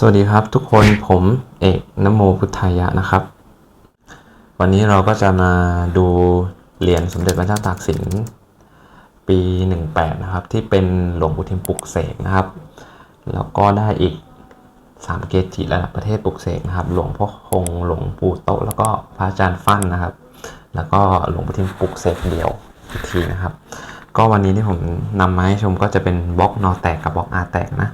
สวัสดีครับทุกคนผมเอกนโมพุทธายะนะครับ วันนี้เราก็จะมาดูเหรียญสมเด็จพระเจ้าตากสิน ปี 18 นะครับ ที่เป็นหลวงปู่ทิมปลุกเสกนะครับ แล้วก็ได้อีก 3 เกจิระดับประเทศปลุกเสกนะครับ หลวงพ่อคงหลวงปู่โตแล้วก็พระอาจารย์ฟั่นนะครับ แล้วก็หลวงปู่ทิมปลุกเสกเดียวอีกทีนะครับ ก็วันนี้ที่ผมนำมาให้ชมก็จะเป็นบล็อกนอแตกกับบล็อกอาแตกนะ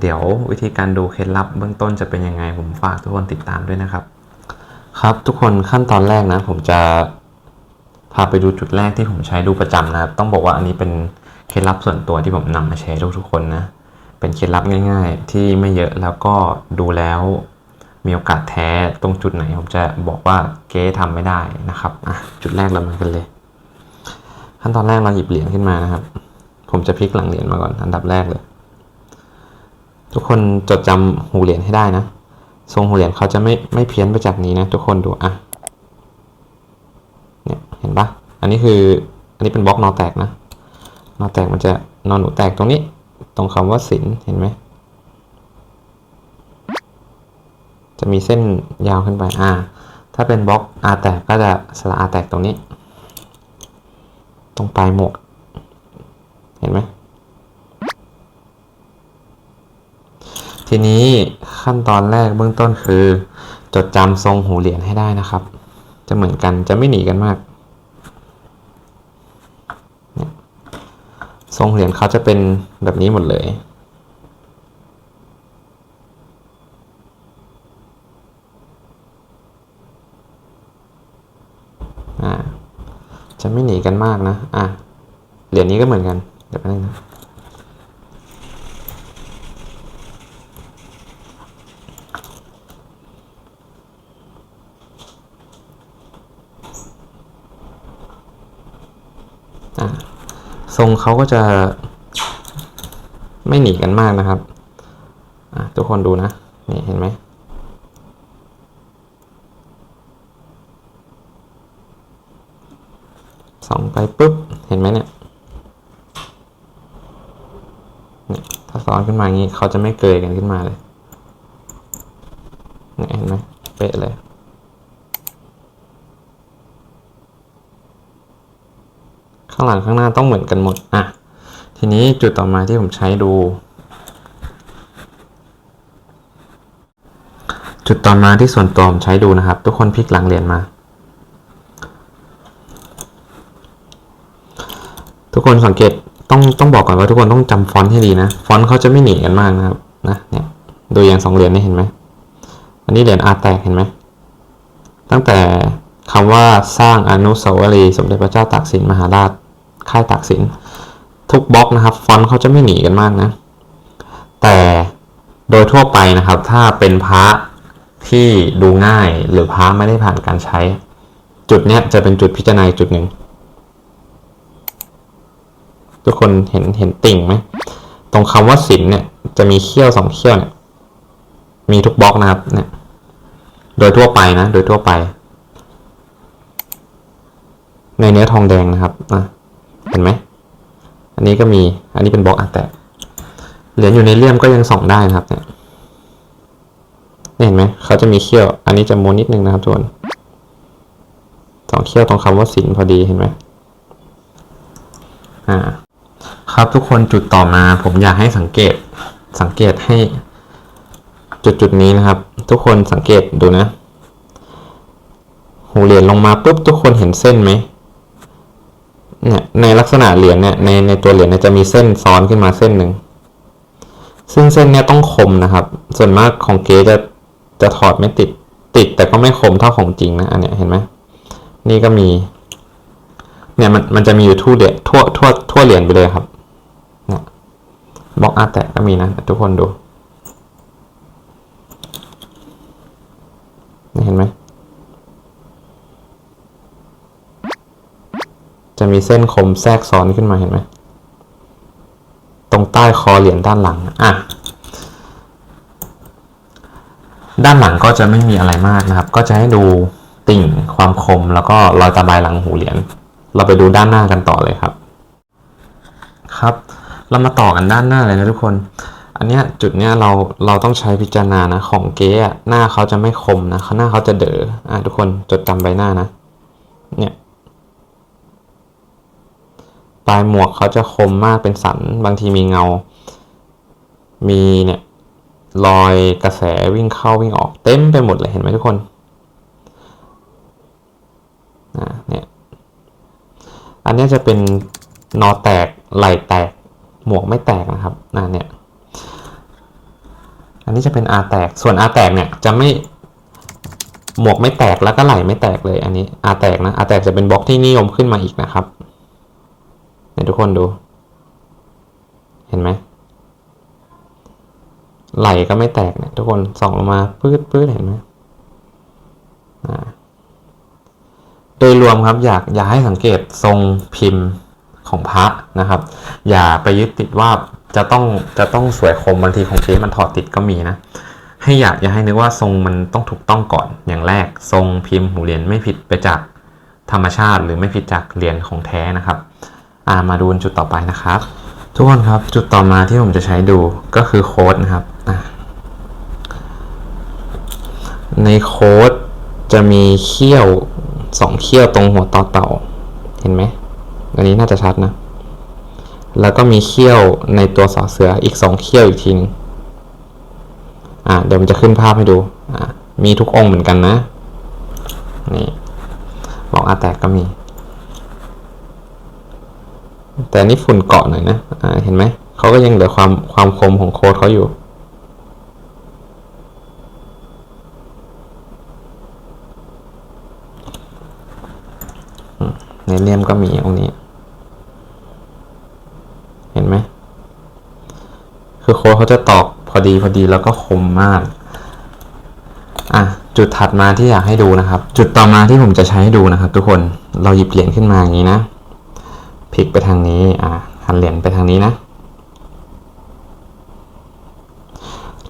เดี๋ยววิธีการดูเคล็ดลับเบื้องต้นจะเป็นยังไง ผมฝากทุกคนติดตามด้วยนะครับ ครับทุกคนขั้นตอนแรกนะ ผมจะพาไปดูจุดแรกที่ผมใช้ดูประจำนะครับ ต้องบอกว่าอันนี้เป็นเคล็ดลับส่วนตัวที่ผมนำมาแชร์ทุกๆคนนะ เป็นเคล็ดลับง่าย ๆ ที่ไม่เยอะแล้วก็ดูแล้วมีโอกาสแท้ตรงจุดไหน ผมจะบอกว่าเก๊ทำไม่ได้นะครับอะจุดแรกเรามากันเลย ขั้นตอนแรกเราหยิบเหรียญขึ้นมานะครับ ผมจะพลิกหลังเหรียญมาก่อนอันดับแรกเลย ทุกคนจดจำหูเหรียญให้ได้นะ ทรงหูเหรียญเขาจะไม่ไม่เพี้ยนไปจากนี้นะทุกคนดูอะเนี่ยเห็นปะอันนี้คืออันนี้เป็นบล็อกนอแตกนะนอแตกมันจะนอนหนูแตกตรงนี้ ตรงคำว่าสินเห็นไหมจะมีเส้นยาวขึ้นไปอ่าถ้าเป็นบล็อกอาแตกก็จะสระอาแตกตรงนี้ ตรงปลายหมวก เห็นไหม ทีนี้ขั้นตอนแรกเบื้องต้นคือ จดจำทรงหูเหรียญให้ได้นะครับ จะเหมือนกันจะไม่หนีกันมากทรงเหรียญเขาจะเป็นแบบนี้หมดเลย จะไม่หนีกันมากนะ อะ เหรียญนี้ก็เหมือนกัน เดี๋ยวไปบนึงนะ ทรงเขาก็จะไม่หนีกันมากนะครับทุกคนดูนะนี่เห็นไหมส่องไปปุ๊บ เห็นไหมเนี่ยเนี่ย ถ้าซ้อนขึ้นมาอย่างนี้ เขาจะไม่เกยกันขึ้นมาเลยเนี่ยเห็นไหมเป๊ะเลย ข้างหลังข้างหน้าต้องเหมือนกันหมดอะทีนี้จุดต่อมาที่ผมใช้ดู จุดต่อมาที่ส่วนตัวผมใช้ดูนะครับ ทุกคนพลิกหลังเหรียญมา ทุกคนสังเกตต้องต้องบอกก่อนว่าทุกคนต้องจำฟอนต์ให้ดีนะ ฟอนต์เขาจะไม่หนีกันมากนะครับนะเนี่ยดูอย่างสองเหรียญนี่เห็นไหมอันนี้เหรียญอาแตกเห็นไหมตั้งแต่คำว่าสร้างอนุสาวรีย์สมเด็จพระเจ้าตากสินมหาราช ค่ายตากสิน ทุกบล็อกนะครับ ฟอนต์เขาจะไม่หนีกันมากนะ แต่โดยทั่วไปนะครับ ถ้าเป็นพระที่ดูง่ายหรือพระไม่ได้ผ่านการใช้ จุดเนี้ยจะเป็นจุดพิจารณาจุดหนึ่ง ทุกคนเห็นเห็นติ่งไหม ตรงคำว่าสินเนี่ยจะมีเขี้ยวสองเขี้ยวเนี่ยมีทุกบล็อกนะครับเนี่ยโดยทั่วไปนะ โดยทั่วไป ในเนื้อทองแดงนะครับอะ เห็นไหม อันนี้ก็มี อันนี้เป็นบล็อกอาแตก เหรียญอยู่ในเลี่ยมก็ยังส่องได้นะครับเนี่ยเห็นไหมเขาจะมีเขี้ยว อันนี้จะโมนิดนึงนะครับทุกคนสองเขี้ยวตรงคำว่าสินพอดีเห็นไหมอ่า ครับทุกคนจุดต่อมา ผมอยากให้สังเกต สังเกตให้จุดจุดนี้นะครับ ทุกคนสังเกตดูนะ หูเหรียญลงมาปุ๊บทุกคนเห็นเส้นไหม เนี่ยในลักษณะเหรียญเนี่ยในในตัวเหรียญเนี่ยจะมีเส้นซ้อนขึ้นมาเส้นหนึ่งซึ่งเส้นเนี่ยต้องคมนะครับ ส่วนมากของเกจะจะถอดไม่ติดติดแต่ก็ไม่คมเท่าของจริงนะอันเนี้ยเห็นไหมนี่ก็มี เนี่ยมันมันจะมีอยู่ทั่วเหรียญทั่วทั่วทั่วเหรียญไปเลยครับเนี่ยบล็อกอาร์แตะก็มีนะทุกคนดูเห็นไหม จะมีเส้นคมแทรกซ้อนขึ้นมาเห็นไหมตรงใต้คอเหรียญด้านหลังอะด้านหลังก็จะไม่มีอะไรมากนะครับ ก็จะให้ดูติ่งความคมแล้วก็รอยตะไบหลังหูเหรียญเราไปดูด้านหน้ากันต่อเลยครับ ครับ เรามาต่อกันด้านหน้าเลยนะทุกคน อันเนี้ยจุดเนี้ยเราเราต้องใช้พิจารณานะของเก๊อหน้าเขาจะไม่คมนะหน้าเขาจะเด๋ออะทุกคนจดจำใบหน้านะ เนี่ย ปลายหมวกเขาจะคมมากเป็นสัน บางทีมีเงา มีเนี่ยรอยกระแสวิ่งเข้าวิ่งออกเต็มไปหมดเลยเห็นไหมทุกคนอ่าเนี่ยอันนี้จะเป็นนอแตกไหลแตกหมวกไม่แตกนะครับอ่าเนี่ยอันนี้จะเป็นอาแตกส่วนอาแตกเนี่ยจะไม่หมวกไม่แตกแล้วก็ไหลไม่แตกเลยอันนี้อาแตกนะอาแตกจะเป็นบล็อกที่นิยมขึ้นมาอีกนะครับ นี่ยทุกคนดู เห็นไหมไหลก็ไม่แตกเนี่ยทุกคนส่องลงมาปื๊ดปื๊ดเห็นไหมโดยรวมครับอยากอยากให้สังเกตทรงพิมพ์ของพระนะครับ อย่าไปยึดติดว่าจะต้องจะต้องสวยคมบางทีของเก๊มันถอดติดก็มีนะ ให้อยากอย่าให้นึกว่าทรงมันต้องถูกต้องก่อนอย่างแรก ทรงพิมพ์หูเหรียญไม่ผิดไปจากธรรมชาติ หรือไม่ผิดจากเหรียญของแท้นะครับ อ่ามาดูจุดต่อไปนะครับ ทุกคนครับจุดต่อมาที่ผมจะใช้ดูก็คือโค้ดนะครับอะในโค้ดจะมีเขี้ยวสองเขี้ยวตรงหัวต่อเต่า เห็นไหมอันนี้น่าจะชัดนะ แล้วก็มีเขี้ยวในตัวสอเสืออีกสองเขี้ยวอีกทีนึงอ่าเดี๋ยวมันจะขึ้นภาพให้ดูอ่ามีทุกองค์เหมือนกันนะนี่บอกอาแตกก็มี แต่นี่ฝุ่นเกาะหน่อยนะอ่าเห็นไหมเขาก็ยังเหลือความความคมของโค้ดเขาอยู่ ในเลี่ยมก็มีองนี้ เห็นไหม คือโค้ดเขาจะตอกพอดีพอดีแล้วก็คมมากอะจุดถัดมาที่อยากให้ดูนะครับ จุดต่อมาที่ผมจะใช้ให้ดูนะครับ ทุกคนเราหยิบเหรียญขึ้นมาอย่างนี้นะ ลิกไปทางนี้อะหันเหรียญไปทางนี้นะ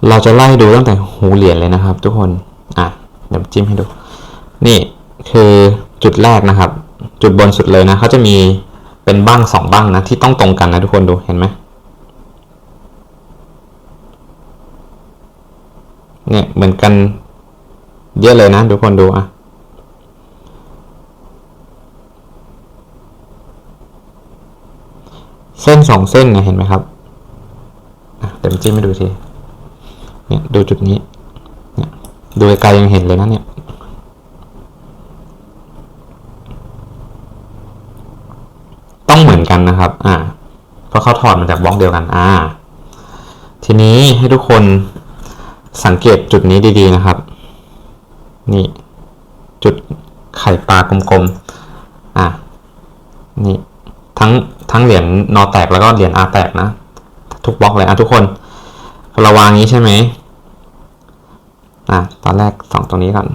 เราจะไล่ดูตั้งแต่หูเหรียญเลยนะครับ ทุกคนอะเดี๋ยวจิ้มให้ดู นี่คือจุดแรกนะครับ จุดบนสุดเลยนะเขาจะมีเป็นบ้างสองบ้างนะ ที่ต้องตรงกันนะทุกคนดูเห็นไหมเนี่ยเหมือนกันเยอะเลยนะทุกคนดูอะ เส้นสองเส้นนะเห็นไหมครับเดี๋ยวจิ้มให้ดูทีเนี่ยดูจุดนี้เนี่ยดูไกลยังเห็นเลยนะเนี่ยต้องเหมือนกันนะครับ อ่าเพราะเขาถอดมาจากบล็อกเดียวกัน อ่า ทีนี้ให้ทุกคนสังเกตจุดนี้ดีๆนะครับ นี่ จุดไข่ปลากลมๆ อะ ทั้งเหรียญนอแตกแล้วก็เหรียญอาแตกนะ ทุกบล็อกเลยอะทุกคนเราวางงี้ใช่ไหมอะตอนแรกสองตรงนี้ก่อน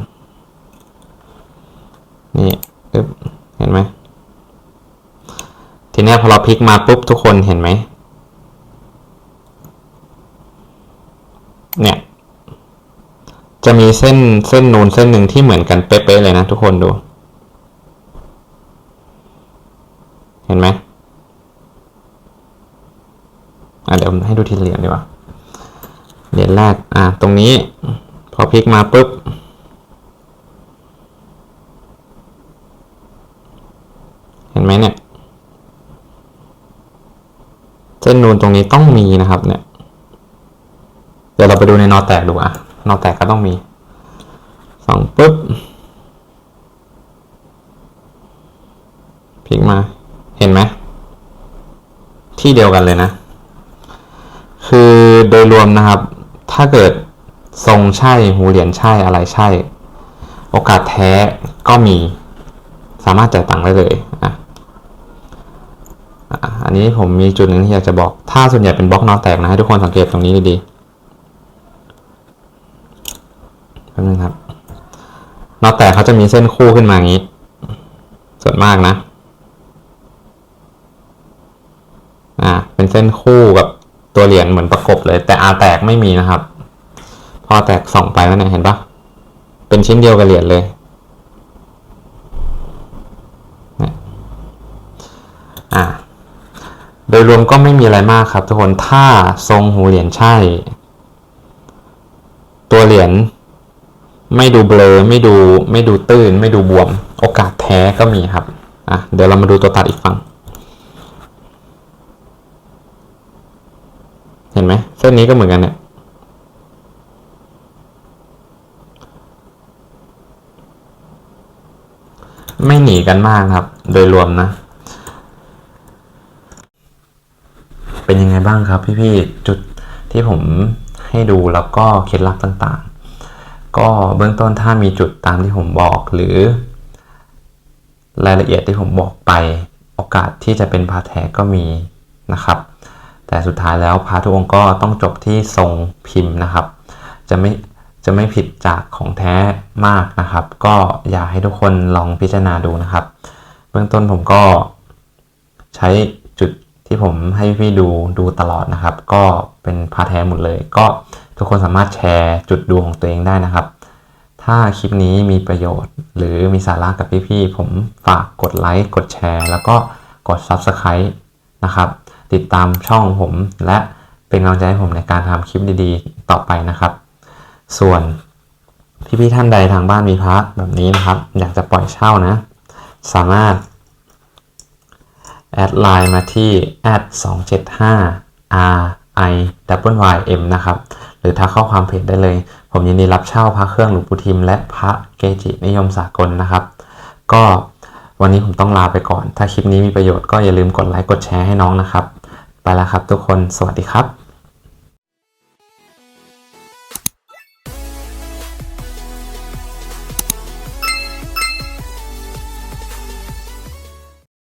นี่อึ๊บเห็นไหมทีนี้พอเราพลิกมาปุ๊บทุกคนเห็นไหมเนี่ย จะมีเส้นเส้นนูนเส้นหนึ่งที่เหมือนกันเป๊ะๆเลยนะทุกคนดู เห็นไหม อะเดี๋ยวผมให้ดูทีละเหรียญดีกว่าเหรียญแรกอะตรงนี้ พอพลิกมาปุ๊บเห็นไหมเนี่ย เส้นนูนตรงนี้ต้องมีนะครับ เนี่ย เดี๋ยวเราไปดูในนอแตกดูอะนอแตกก็ต้องมีสองปุ๊บพลิกมาเห็นไหมที่เดียวกันเลยนะ คือโดยรวมนะครับ ถ้าเกิดทรงใช่หูเหรียญใช่อะไรใช่ โอกาสแท้ก็มี สามารถจ่ายตังค์ได้เลยอะอันนี้ผมมีจุดหนึ่งที่อยากจะบอก ถ้าส่วนใหญ่เป็นบล็อกนอแตกนะให้ทุกคนสังเกตตรงนี้ดีๆแป๊บนึงครับนอแตกเขาจะมีเส้นคู่ขึ้นมาอย่างนี้ ส่วนมากนะ อ่า เป็นเส้นคู่กับ ตัวเหรียญเหมือนประกบเลย แต่อาแตกไม่มีนะครับ พอแตกส่องไปแล้วเนี่ยเห็นปะเป็นชิ้นเดียวกับเหรียญเลยเนี่ยอ่าโดยรวมก็ไม่มีอะไรมากครับทุกคน ถ้าทรงหูเหรียญใช่ ตัวเหรียญไม่ดูเบลอไม่ดูไม่ดูตื้น ไม่ดูบวม โอกาสแท้ก็มีครับ อะ เดี๋ยวเรามาดูตัวตัดอีกฝั่ง เห็นไหมเส้นนี้ก็เหมือนกันเนี่ยไม่หนีกันมากครับ โดยรวมนะ เป็นยังไงบ้างครับพี่ๆจุดที่ผมให้ดูแล้วก็เคล็ดลับต่างๆ ก็เบื้องต้นถ้ามีจุดตามที่ผมบอกหรือ รายละเอียดที่ผมบอกไป โอกาสที่จะเป็นพาแท้ก็มีนะครับ แต่สุดท้ายแล้วพาทุกองค์ก็ต้องจบที่ทรงพิมพ์นะครับ จะไม่จะไม่ผิดจากของแท้มากนะครับ ก็อยากให้ทุกคนลองพิจารณาดูนะครับ เบื้องต้นผมก็ใช้จุดที่ผมให้พี่ดูดูตลอดนะครับ ก็เป็นพาแท้หมดเลย ก็ทุกคนสามารถแชร์จุดดูของตัวเองได้นะครับ ถ้าคลิปนี้มีประโยชน์ หรือมีสาระกับพี่ๆผมฝากกดไลค์กดแชร์ แล้วก็กด Subscribe นะครับ ติดตามช่องผม และเป็นกำลังใจให้ผมในการทำคลิปดีๆ ต่อไปนะครับ ส่วนพี่ๆท่านใดทางบ้านมีพระแบบนี้นะครับ อยากจะปล่อยเช่านะ สามารถแอดไลน์มาที่ at 275 r i w y m นะครับ หรือถ้าเข้าความเพจได้เลย ผมยินดีรับเช่าพระเครื่องหลวงปู่ทิม และพระเกจินิยมสากลนะครับ ก็วันนี้ผมต้องลาไปก่อน ถ้าคลิปนี้มีประโยชน์ก็อย่าลืมกดไลค์กดแชร์ให้น้องนะครับ ไปแล้วครับทุกคนสวัสดีครับ